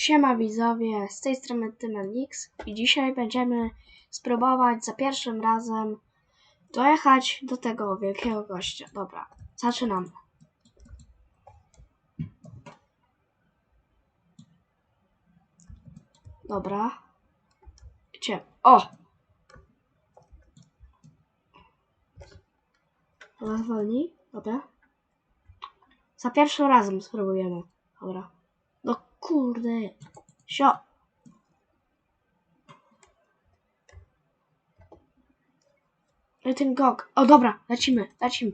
Siema widzowie, z tej strony Tymelix i dzisiaj będziemy spróbować za pierwszym razem dojechać do tego wielkiego gościa. Dobra, zaczynamy. Dobra. Gdzie? O! Dobra, zwolnij. Dobra. Za pierwszym razem spróbujemy. Dobra. Kurde. Sio. No ten gog. O dobra, lecimy, lecimy.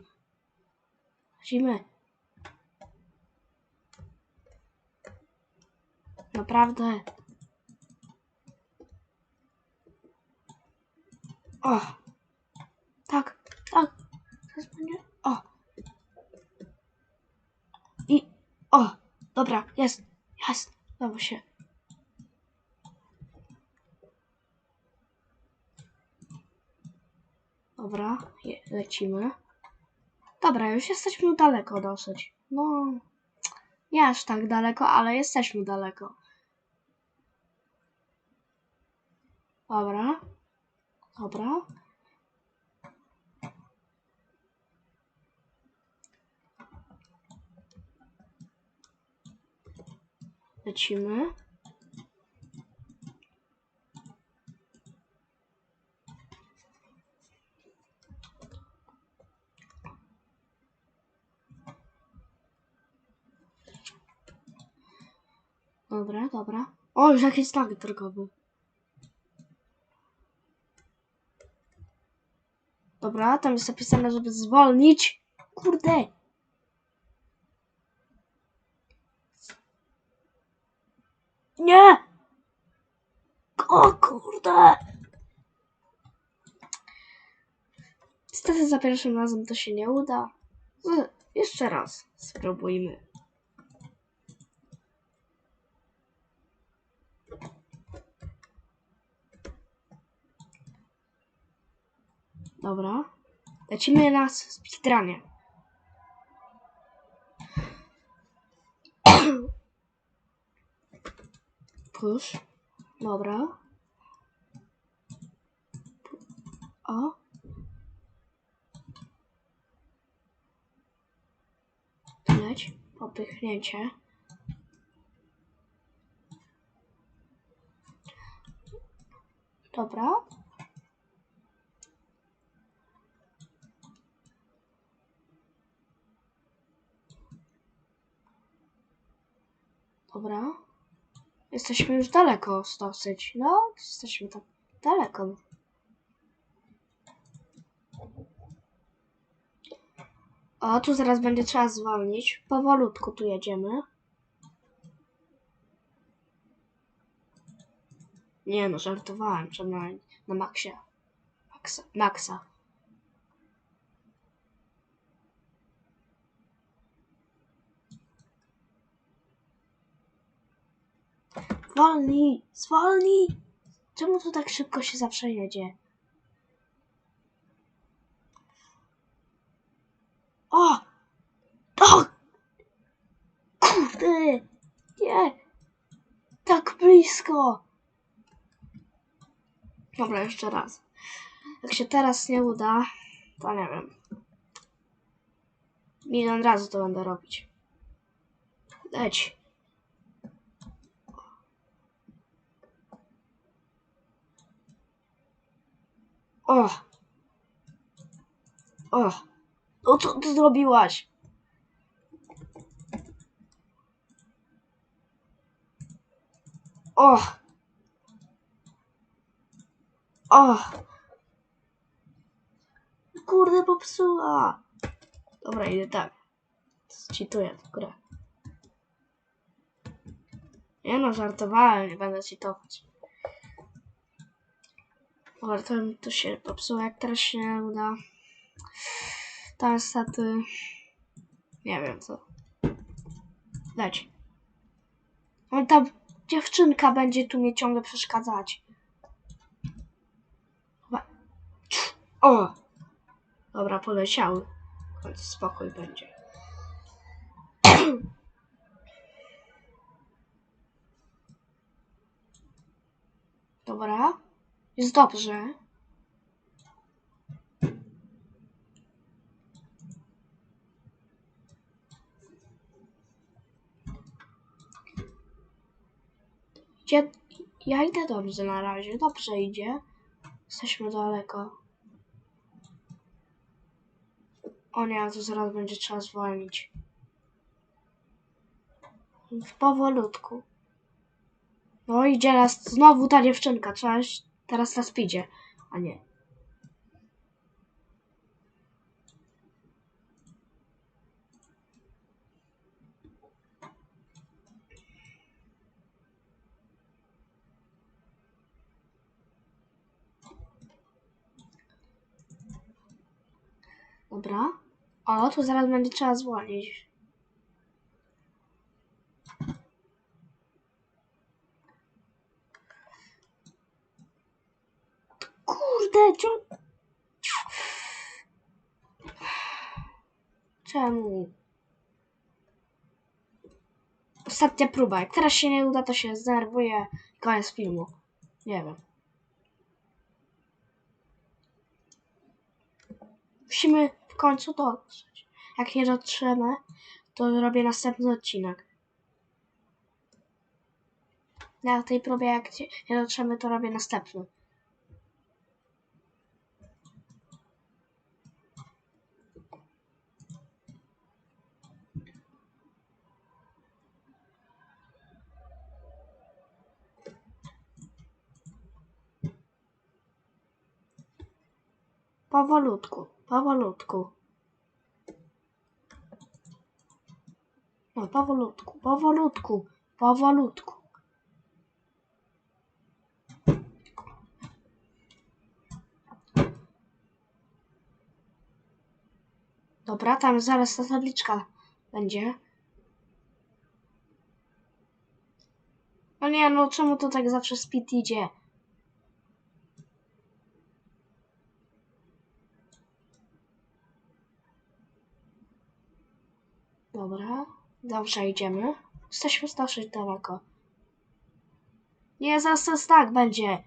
Lecimy. Naprawdę. O. Tak, tak. O. I. O. Dobra, jest. Udało się. Dobra, je, lecimy. Dobra, już jesteśmy daleko dosyć. No, nie aż tak daleko, ale jesteśmy daleko. Dobra. Dobra. Lecimy. Dobra, dobra. O, już jakiś znak drogowy. Dobra, tam jest napisane, żeby zwolnić. Kurde. Nie! O kurde! Niestety za pierwszym razem to się nie uda. Jeszcze raz spróbujmy. Dobra. Lecimy na speedrunie. Push. Dobra. O. Leć. Popychnięcie. Dobra. Dobra. Jesteśmy już daleko dosyć. No, jesteśmy tak daleko. O, tu zaraz będzie trzeba zwolnić. Powolutku tu jedziemy. Nie no, żartowałem, że na, na maksie. Maksa. Maksa. Zwolnij! Zwolnij! Czemu tu tak szybko się zawsze jedzie? O! O! Kurde! Nie! Tak blisko! Dobra, jeszcze raz. Jak się teraz nie uda, to nie wiem. Milion razy to będę robić. Leć. O! O! No co ty zrobiłaś? O! O! Kurde, popsuła! Dobra, idę tak. Cheatuję grę. Nie no, żartowałem, nie będę cheatować. Dobra, to to się popsuło, jak teraz się uda. To niestety... Nie wiem co. Leć. No ta dziewczynka będzie tu mnie ciągle przeszkadzać. O! Dobra, poleciały. Końcu spokój będzie. Dobra. Jest dobrze. Idzie, ja idę dobrze na razie. Dobrze idzie. Jesteśmy daleko. O nie, to zaraz będzie trzeba zwolnić. Powolutku. No idzie nas znowu ta dziewczynka. Trzeba teraz na speedzie, a nie. Dobra. O, tu zaraz będzie trzeba zwolnić. Kurde, ciąg... Czemu? Ostatnia próba. Jak teraz się nie uda, to się zdenerwuję. Koniec filmu. Nie wiem. Musimy w końcu dotrzeć. Jak nie dotrzemy, to robię następny odcinek. Na tej próbie, jak nie dotrzemy, to robię następny. Powolutku, powolutku. No, powolutku, powolutku, powolutku. Dobra, tam zaraz ta tabliczka będzie. No nie, no czemu to tak zawsze speed idzie? Dobra, dobrze idziemy. Jesteśmy dosyć daleko. Nie, zaraz to tak będzie.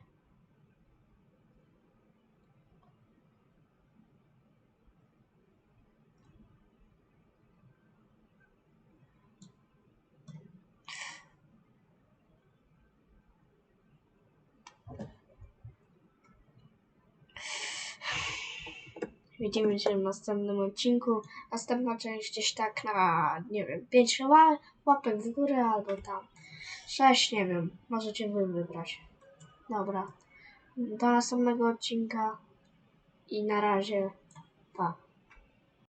Widzimy się w następnym odcinku. Następna część gdzieś tak na, nie wiem, 5 łapek w górę albo tam 6, nie wiem. Możecie wy wybrać. Dobra. Do następnego odcinka i na razie.